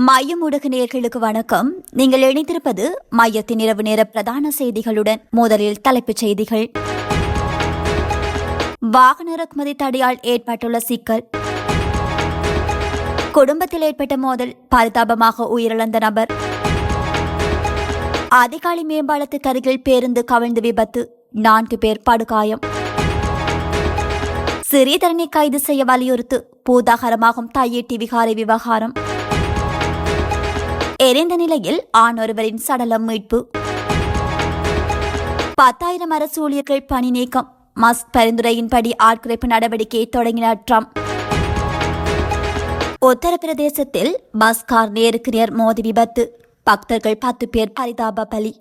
மையம் ஊடக நேர்களுக்கு வணக்கம். நீங்கள் இணைந்திருப்பது மையத்தின் இரவு நேர பிரதான செய்திகளுடன் முதலில் தலைப்புச் செய்திகள். வாகன இறக்குமதி தடையால் ஏற்பட்டுள்ள சிக்கல். குடும்பத்தில் ஏற்பட்ட மோதல் பரிதாபமாக உயிரிழந்த நபர். அதிகாலை மேம்பாலத்துக்கு அருகில் பேருந்து கவிழ்ந்து விபத்து. நான்கு பேர் படுகாயம். சிறீதரனை கைது செய்ய வலியுறுத்து. பூதாகரமாகும் தையீட்டி விகாரை விவகாரம். எரிந்த நிலையில் ஆண் ஒருவரின் சடலம் மீட்பு. பத்தாயிரம் அரசு ஊழியர்கள் பணி நீக்கம். மஸ்க் பரிந்துரையின்படி ஆட்குறைப்பு நடவடிக்கையை தொடங்கினார் ட்ரம்ப். உத்தரப்பிரதேசத்தில் பஸ் கார் நேருக்கு நேர் மோதி விபத்து. பக்தர்கள் பத்து பேர் பரிதாப பலி.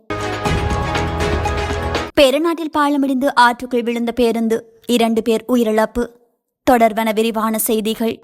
பெருநாட்டில் பாலமிடிந்து ஆற்றுக்குள் விழுந்த பேருந்து இரண்டு பேர் உயிரிழப்பு. தொடர்வன விரிவான செய்திகள்.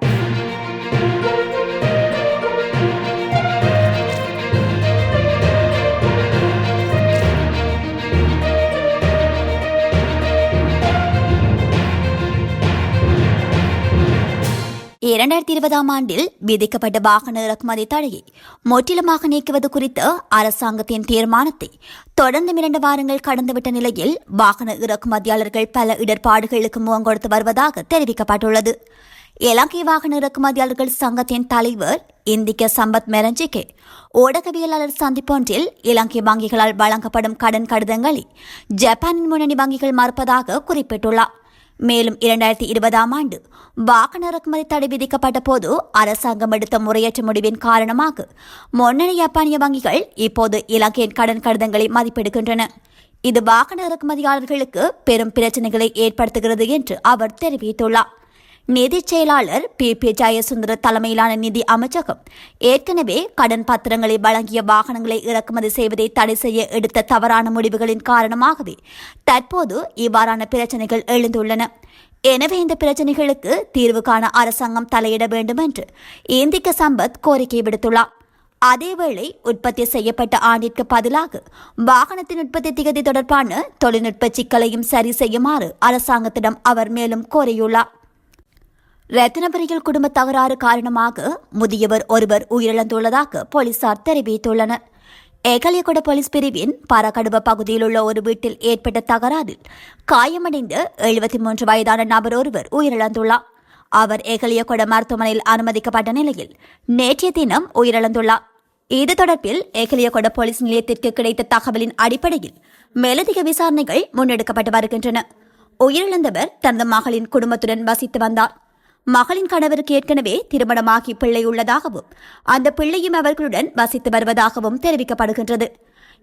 இரண்டாயிரத்தி இருபதாம் ஆண்டில் விதிக்கப்பட்ட வாகன இறக்குமதி தடையை முற்றிலுமாக நீக்குவது குறித்த அரசாங்கத்தின் தீர்மானத்தை தொடர்ந்து இரண்டு வாரங்கள் கடந்துவிட்ட நிலையில் வாகன இறக்குமதியாளர்கள் பல இடர்பாடுகளுக்கு முகம் கொடுத்து வருவதாக தெரிவிக்கப்பட்டுள்ளது. இலங்கை வாகன இறக்குமதியாளர்கள் சங்கத்தின் தலைவர் இந்திக்க சம்பத் மெரஞ்சிக்கு ஊடகவியலாளர் சந்திப்பொன்றில் இலங்கை வங்கிகளால் வழங்கப்படும் கடன் கடிதங்களை ஜப்பானின் முன்னணி வங்கிகள் மறுப்பதாக குறிப்பிட்டுள்ளார். மேலும் இரண்டாயிரத்தி இருபதாம் ஆண்டு வாகன இறக்குமதி தடை விதிக்கப்பட்ட போது அரசாங்கம் எடுத்த முறையற்ற முடிவின் காரணமாக முன்னணி ஜப்பானிய வங்கிகள் இப்போது இலங்கையின் கடன் கடிதங்களை மதிப்பிடுகின்றன. இது வாகன இறக்குமதியாளர்களுக்கு பெரும் பிரச்சனைகளை ஏற்படுத்துகிறது என்று அவர் தெரிவித்துள்ளார். நிதி செயலாளர் பி. பி. ஜெயசுந்தர தலைமையிலான நிதி அமைச்சகம் ஏற்கனவே கடன் பத்திரங்களை வழங்கிய வாகனங்களை இறக்குமதி செய்வதை தடை செய்ய எடுத்த தவறான முடிவுகளின் காரணமாகவே தற்போது இவ்வாறான பிரச்சனைகள் எழுந்துள்ளன. எனவே இந்த பிரச்சனைகளுக்கு தீர்வு காண அரசாங்கம் தலையிட வேண்டும் என்று இந்திக்க சம்பத் கோரிக்கை விடுத்துள்ளார். அதேவேளை உற்பத்தி செய்யப்பட்ட ஆண்டிற்கு பதிலாக வாகனத்தின் உற்பத்தி திகதி தொடர்பான தொழில்நுட்ப சிக்கலையும் சரி செய்யுமாறு அரசாங்கத்திடம் அவர் மேலும் கோரியுள்ளார். ரத்தினபுரியில் குடும்ப தகராறு காரணமாக முதியவர் ஒருவர் உயிரிழந்துள்ளதாக போலீசார் தெரிவித்துள்ளனர். ஏகலியகுட போலீஸ் பிரிவின் பரகடுவ பகுதியில் உள்ள ஒரு வீட்டில் ஏற்பட்ட தகராறில் காயமடைந்த எழுபத்தி மூன்று வயதான நபர் ஒருவர் உயிரிழந்துள்ளார். அவர் ஏகலியகுட மருத்துவமனையில் அனுமதிக்கப்பட்ட நிலையில் நேற்றைய தினம் உயிரிழந்துள்ளார். இது தொடர்பில் ஏகலியகுட போலீஸ் நிலையத்திற்கு கிடைத்த தகவலின் அடிப்படையில் மேலதிக விசாரணைகள் முன்னெடுக்கப்பட்டு வருகின்றன. உயிரிழந்தவர் தனது மகளின் குடும்பத்துடன் வசித்து வந்தார். மகளின் கணவருக்கு ஏற்கனவே திருமணமாகி பிள்ளை உள்ளதாகவும் அந்த பிள்ளையும் அவர்களுடன் வசித்து வருவதாகவும் தெரிவிக்கப்படுகின்றது.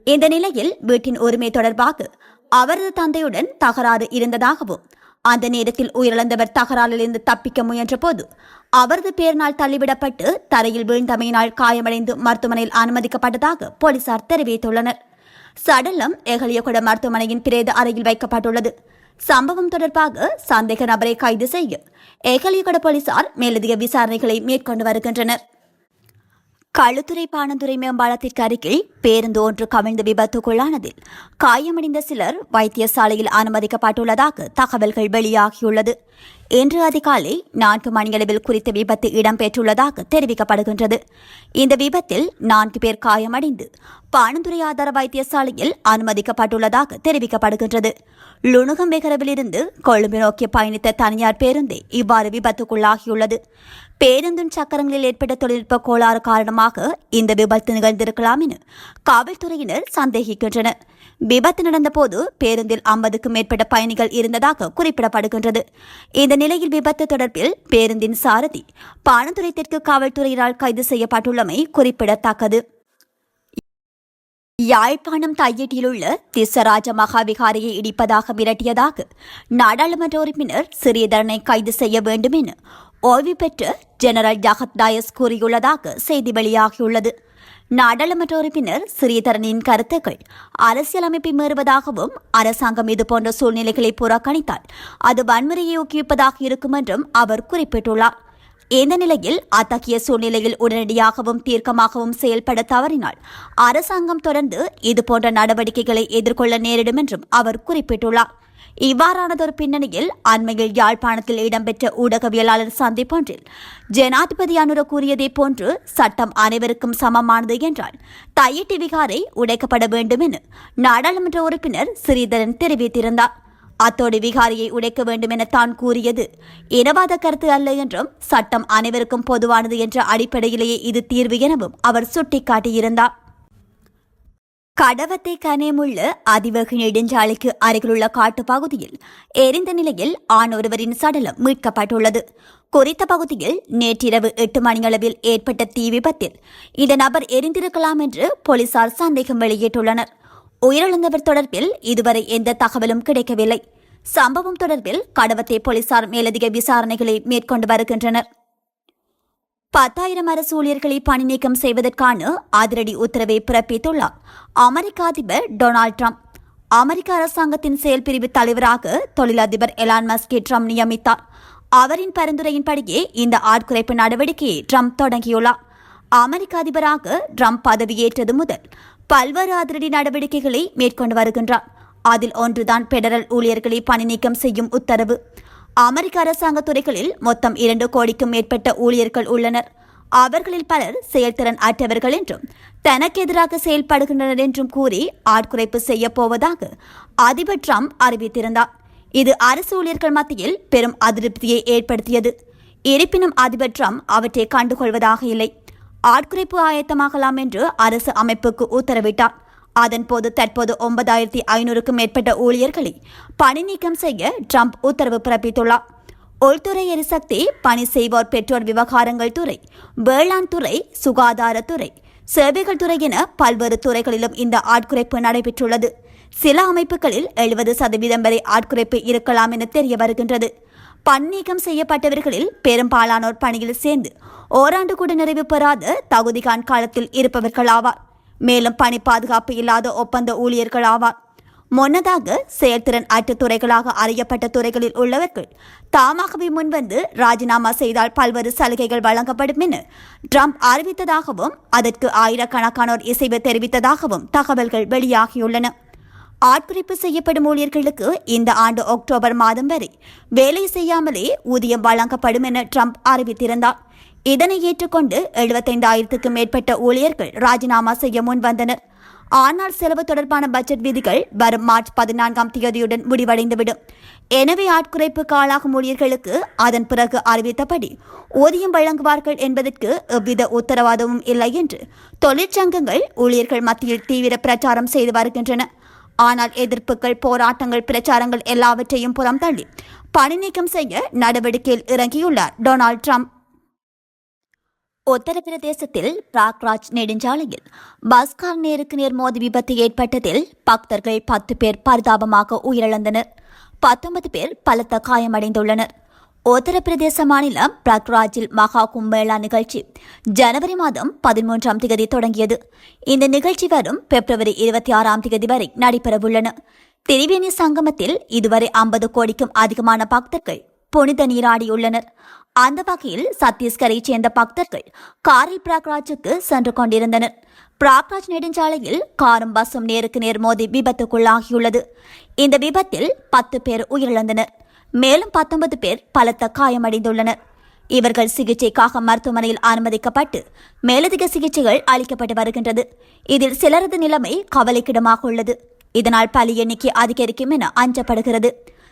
இந்த நிலையில் வீட்டின் உரிமை தொடர்பாக அவரது தந்தையுடன் தகராறு இருந்ததாகவும் அந்த நேரத்தில் உயிரிழந்தவர் தகராறிலிருந்து தப்பிக்க முயன்றபோது அவரது பேரினால் தள்ளிவிடப்பட்டு தரையில் வீழ்ந்தமையினால் காயமடைந்து மருத்துவமனையில் அனுமதிக்கப்பட்டதாக போலீசார் தெரிவித்துள்ளனர். சடலம் எகலியகுட மருத்துவமனையின் பிரேத அறையில் வைக்கப்பட்டுள்ளது. சம்பவம் தொடர்பாக சந்தேக நபரை கைது செய்ய ஏகலியகட போலீசார் மேலதிக விசாரணைகளை மேற்கொண்டு வருகின்றனர். களுத்துறை பானந்துறை மேம்பாலத்திற்கு அருகில் பேருந்து ஒன்று கவிழ்ந்து விபத்துக்குள்ளானதில் காயமடைந்த சிலர் வைத்தியசாலையில் அனுமதிக்கப்பட்டுள்ளதாக தகவல்கள் வெளியாகியுள்ளது. இன்று அதிகாலை நான்கு மணியளவில் குறித்த விபத்து இடம்பெற்றுள்ளதாக தெரிவிக்கப்படுகின்றது. இந்த விபத்தில் நான்கு பேர் காயமடைந்து பானந்துறை ஆதார வைத்தியசாலையில் அனுமதிக்கப்பட்டுள்ளதாக தெரிவிக்கப்படுகின்றது. லுணுகம் வெகரவிலிருந்து கொழும்பு நோக்கி பயணித்த தனியார் பேருந்தே இவ்வாறு விபத்துக்குள்ளாகியுள்ளது. பேருந்தின் சக்கரங்களில் ஏற்பட்ட தொழில்நுட்ப கோளாறு காரணமாக இந்த விபத்து நிகழ்ந்திருக்கலாம் என காவல்துறையினர் சந்தேகிக்கின்றனர். விபத்து நடந்தபோது பேருந்தில் ஐம்பதுக்கும் மேற்பட்ட பயணிகள் இருந்ததாக குறிப்பிடப்படுகின்றது. இந்த நிலையில் விபத்து தொடர்பில் பேருந்தின் சாரதி பானந்துறை தெற்கு காவல்துறையினால் கைது செய்யப்பட்டுள்ளமை குறிப்பிடத்தக்கது. யாழ்ப்பாணம் தையீட்டிலுள்ள திசராஜ மகாவிகாரியை இடிப்பதாக மிரட்டியதாக நாடாளுமன்ற உறுப்பினர் சிறிதரனை கைது செய்ய வேண்டும் என ஓய்வு பெற்ற ஜெனரல் ஜாகத் டயஸ் கூறியுள்ளதாக செய்தி வெளியாகியுள்ளது. நாடாளுமன்ற உறுப்பினர் ஸ்ரீதரனின் கருத்துக்கள் அரசியலமைப்பை மீறுவதாகவும் அரசாங்கம் இதுபோன்ற சூழ்நிலைகளை புறக்கணித்தால் அது வன்முறையை ஊக்குவிப்பதாக இருக்கும் என்றும் அவர் குறிப்பிட்டுள்ளார். இந்த நிலையில் அத்தகைய சூழ்நிலையில் உடனடியாகவும் தீர்க்கமாகவும் செயல்பட தவறினால் அரசாங்கம் தொடர்ந்து இதுபோன்ற நடவடிக்கைகளை எதிர்கொள்ள நேரிடும் என்றும் அவர் குறிப்பிட்டுள்ளார். இவ்வாறானதொரு பின்னணியில் அண்மையில் யாழ்ப்பாணத்தில் இடம்பெற்ற ஊடகவியலாளர் சந்திப்பொன்றில் ஜனாதிபதி அனுர கூறியதை போன்று சட்டம் அனைவருக்கும் சமமானது என்றால் தையிட்டி விகாரை உடைக்கப்பட வேண்டும் என நாடாளுமன்ற உறுப்பினர் ஸ்ரீதரன் தெரிவித்திருந்தார். அத்தோடு விகாரியை உடைக்க வேண்டும் என தான் கூறியது இனவாத கருத்து அல்ல என்றும் சட்டம் அனைவருக்கும் பொதுவானது என்ற அடிப்படையிலேயே இது தீர்வு எனவும் அவர் சுட்டிக்காட்டியிருந்தார். கடவத்தை கனேமுள்ள அதிவேக நெடுஞ்சாலைக்கு அருகிலுள்ள காட்டு பகுதியில் எரிந்த நிலையில் ஆண் ஒருவரின் சடலம் மீட்கப்பட்டுள்ளது. குறித்த பகுதியில் நேற்றிரவு எட்டு மணியளவில் ஏற்பட்ட தீ விபத்தில் இந்த நபர் எரிந்திருக்கலாம் என்று போலீசார் சந்தேகம் வெளியிட்டுள்ளனர். உயிரிழந்தவர் தொடர்பில் இதுவரை எந்த தகவலும் கிடைக்கவில்லை. சம்பவம் தொடர்பில் கடவத்தை போலீசார் மேலதிக விசாரணைகளை மேற்கொண்டு வருகின்றனர். பத்தாயிரம் அரசு ஊழியர்களை பணி நீக்கம் செய்வதற்கான அதிரடி உத்தரவை பிறப்பித்துள்ளார். அமெரிக்க அதிபர் டொனால்ட் ட்ரம்ப். அமெரிக்க அரசாங்கத்தின் செயல் பிரிவு தலைவராக தொழிலதிபர் எலான் மஸ்கே ட்ரம்ப் நியமித்தார். அவரின் பரிந்துரையின்படியே இந்த ஆட்குறைப்பு நடவடிக்கையை ட்ரம்ப் தொடங்கியுள்ளார். அமெரிக்க அதிபராக ட்ரம்ப் பதவியேற்றது முதல் பல்வேறு அதிரடி நடவடிக்கைகளை மேற்கொண்டு வருகின்றார். அதில் ஒன்றுதான் பெடரல் ஊழியர்களை பணி நீக்கம் செய்யும் உத்தரவு. அமெரிக்க அரசாங்க துறைகளில் மொத்தம் இரண்டு கோடிக்கும் மேற்பட்ட ஊழியர்கள் உள்ளனர். அவர்களில் பலர் செயல்திறன் அற்றவர்கள் என்றும் தனக்கு எதிராக செயல்படுகின்றனர் என்றும் கூறி ஆட்குறைப்பு செய்யப்போவதாக அதிபர் ட்ரம்ப் அறிவித்திருந்தார். இது அரசு ஊழியர்கள் மத்தியில் பெரும் அதிருப்தியை ஏற்படுத்தியது. இருப்பினும் அதிபர் ட்ரம்ப் அவற்றை கண்டுகொள்வதாக இல்லை. ஆட்குறைப்பு ஆயத்தமாகலாம் என்று அரசு அமைப்புக்கு உத்தரவிட்டார். அதன்போது தற்போது ஒன்பதாயிரத்தி ஐநூறுக்கும் மேற்பட்ட ஊழியர்களை பணி நீக்கம் செய்ய ட்ரம்ப் உத்தரவு பிறப்பித்துள்ளார். உள்துறை எரிசக்தி பணி செய்வோர் பெற்றோர் விவகாரங்கள் துறை வேளாண் துறை சுகாதாரத்துறை சேவைகள் துறை என பல்வேறு துறைகளிலும் இந்த ஆட்குறைப்பு நடைபெற்றுள்ளது. சில அமைப்புகளில் எழுபது சதவீதம் வரை ஆட்குறைப்பு இருக்கலாம் என தெரிய வருகின்றது. பன்னீக்கம் செய்யப்பட்டவர்களில் பெரும்பாலானோர் பணியில் சேர்ந்து ஓராண்டு கூட நிறைவு பெறாத தகுதிகான் காலத்தில் இருப்பவர்கள் ஆவார் மேலும் பணி பாதுகாப்பு இல்லாத ஒப்பந்த ஊழியர்கள் ஆவார். முன்னதாக செயல்திறன் அற்ற துறைகளாக அறியப்பட்ட துறைகளில் உள்ளவர்கள் தாமாகவே முன்வந்து ராஜினாமா செய்தால் பல்வேறு சலுகைகள் வழங்கப்படும் என ட்ரம்ப் அறிவித்ததாகவும் அதற்கு ஆயிரக்கணக்கானோர் இசைவு தெரிவித்ததாகவும் தகவல்கள் வெளியாகியுள்ளன. ஆட்குறிப்பு செய்யப்படும் ஊழியர்களுக்கு இந்த ஆண்டு அக்டோபர் மாதம் வரை வேலை செய்யாமலே ஊதியம் வழங்கப்படும் என ட்ரம்ப் அறிவித்திருந்தார். இதனை ஏற்றுக்கொண்டு எழுபத்தைந்தாயிரத்துக்கும் மேற்பட்ட ஊழியர்கள் ராஜினாமா செய்ய முன் வந்தனர் ஆனால் செலவு தொடர்பான பட்ஜெட் விதிகள் வரும் மார்ச் பதினான்காம் தேதியுடன் முடிவடைந்துவிடும். எனவே ஆட்குறைப்புக்கு ஆளாகும் ஊழியர்களுக்கு அதன் பிறகு அறிவித்தபடி ஊதியம் வழங்குவார்கள் என்பதற்கு எவ்வித உத்தரவாதமும் இல்லை என்று தொழிற்சங்கங்கள் ஊழியர்கள் மத்தியில் தீவிர பிரச்சாரம் செய்து வருகின்றன. ஆனால் எதிர்ப்புகள் போராட்டங்கள் பிரச்சாரங்கள் எல்லாவற்றையும் புறம் தள்ளி பணி நீக்கம் செய்ய நடவடிக்கையில் இறங்கியுள்ளார் டொனால்ட் ட்ரம்ப். உத்தரப்பிரதேசத்தில் பிராக்ராஜ் நெடுஞ்சாலையில் பஸ்கார் நேருக்கு நேர் மோதி விபத்து ஏற்பட்டதில் பக்தர்கள் பத்து பேர் பரிதாபமாக உயிரிழந்தனர். பத்தொன்பது பேர் பலத்த காயமடைந்துள்ளனர். உத்தரப்பிரதேச மாநிலம் பிரக்ராஜில் மகா கும்பேளா நிகழ்ச்சி ஜனவரி மாதம் பதிமூன்றாம் தேதி தொடங்கியது. இந்த நிகழ்ச்சி வரும் பிப்ரவரி இருபத்தி ஆறாம் தேதி வரை நடைபெறவுள்ளன. திரிவேணி சங்கமத்தில் இதுவரை ஐம்பது கோடிக்கும் அதிகமான பக்தர்கள் புனித நீராடியுள்ளனர். அந்த வகையில் சத்தீஸ்கரைச் சேர்ந்த பக்தர்கள் காரில் பிராக்ராஜுக்கு சென்று கொண்டிருந்தனர். பிராக்ராஜ் நெடுஞ்சாலையில் காரும் பஸ்ஸும் நேருக்கு நேர் மோதி விபத்துக்குள்ளாகியுள்ளது. இந்த விபத்தில் பத்து பேர் உயிரிழந்தனர். மேலும் பத்தொன்பது பேர் பலத்த காயமடைந்துள்ளனர். இவர்கள் சிகிச்சைக்காக மருத்துவமனையில் அனுமதிக்கப்பட்டு மேலதிக சிகிச்சைகள் அளிக்கப்பட்டு வருகின்றது. இதில் சிலரது நிலைமை கவலைக்கிடமாக உள்ளது. இதனால் பலி எண்ணிக்கை அதிகரிக்கும் என அஞ்சப்படுகிறது.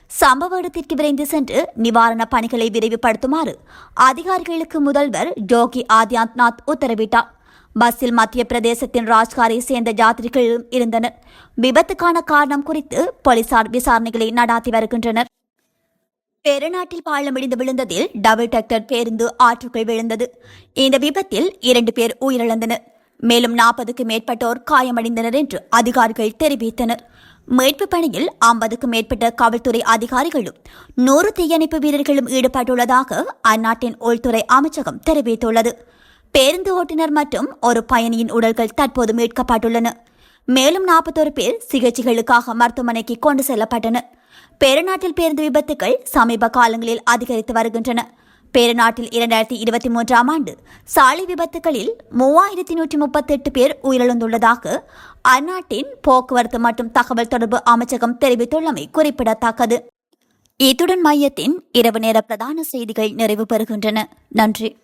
சம்பவ இடத்திற்கு விரைந்து சென்று நிவாரணப் பணிகளை விரைவுபடுத்துமாறு அதிகாரிகளுக்கு முதல்வர் யோகி ஆதித்யநாத் உத்தரவிட்டார். பஸ்ஸில் மத்திய பிரதேசத்தின் ராஜ்காரை சேர்ந்த யாத்திரிகளும் இருந்தனர். விபத்துக்கான காரணம் குறித்து போலீசார் விசாரணைகளை நடாத்தி வருகின்றனர். பெருநாட்டில் பாலம் இடிந்து விழுந்ததில் டபுள் டெக்டர் பேருந்து ஆற்றுக்குள் விழுந்தது. இந்த விபத்தில் இரண்டு பேர் உயிரிழந்தனர். மேலும் நாற்பதுக்கு மேற்பட்டோர் காயமடைந்தனர் என்று அதிகாரிகள் தெரிவித்தனர். மீட்பு பணியில் ஐம்பதுக்கும் மேற்பட்ட காவல்துறை அதிகாரிகளும் நூறு தீயணைப்பு வீரர்களும் ஈடுபட்டுள்ளதாக அந்நாட்டின் உள்துறை அமைச்சகம் தெரிவித்துள்ளது. பேருந்து ஓட்டுநர் மற்றும் ஒரு பயணியின் உடல்கள் தற்போது மீட்கப்பட்டுள்ளன. மேலும் நாற்பத்தோரு பேர் சிகிச்சைகளுக்காக மருத்துவமனைக்கு கொண்டு செல்லப்பட்டனர். பெருநாட்டில் பேருந்து விபத்துகள் சமீப காலங்களில் அதிகரித்து வருகின்றன. பேரநாட்டில் இரண்டாயிரத்தி இருபத்தி மூன்றாம் ஆண்டு சாலை விபத்துகளில் மூவாயிரத்தி நூற்றி முப்பத்தெட்டு பேர் உயிரிழந்துள்ளதாக அந்நாட்டின் போக்குவரத்து மற்றும் தகவல் தொடர்பு அமைச்சகம் தெரிவித்துள்ளமை குறிப்பிடத்தக்கது. இத்துடன் மையத்தின் இரவு நேர பிரதான செய்திகள் நிறைவு பெறுகின்றன. நன்றி.